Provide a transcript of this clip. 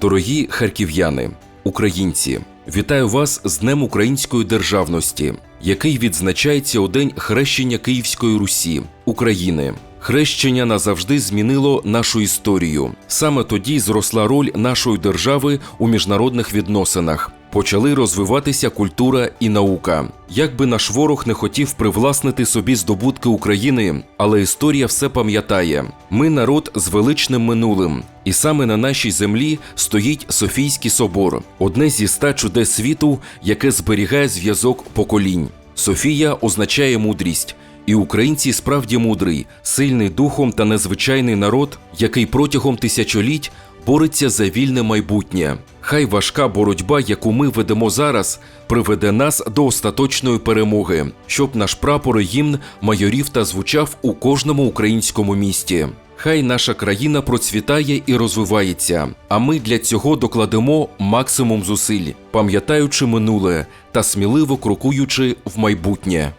Дорогі харків'яни, українці, вітаю вас з Днем Української державності, який відзначається у день хрещення Київської Русі, України. Хрещення назавжди змінило нашу історію. Саме тоді зросла роль нашої держави у міжнародних відносинах. Почали розвиватися культура і наука. Як би наш ворог не хотів привласнити собі здобутки України, але історія все пам'ятає. Ми народ з величним минулим, і саме на нашій землі стоїть Софійський собор, одне зі ста чудес світу, яке зберігає зв'язок поколінь. Софія означає мудрість. І українці справді мудрий, сильний духом та незвичайний народ, який протягом тисячоліть бореться за вільне майбутнє. Хай важка боротьба, яку ми ведемо зараз, приведе нас до остаточної перемоги, щоб наш прапор і гімн майорів та звучав у кожному українському місті. Хай наша країна процвітає і розвивається, а ми для цього докладемо максимум зусиль, пам'ятаючи минуле та сміливо крокуючи в майбутнє.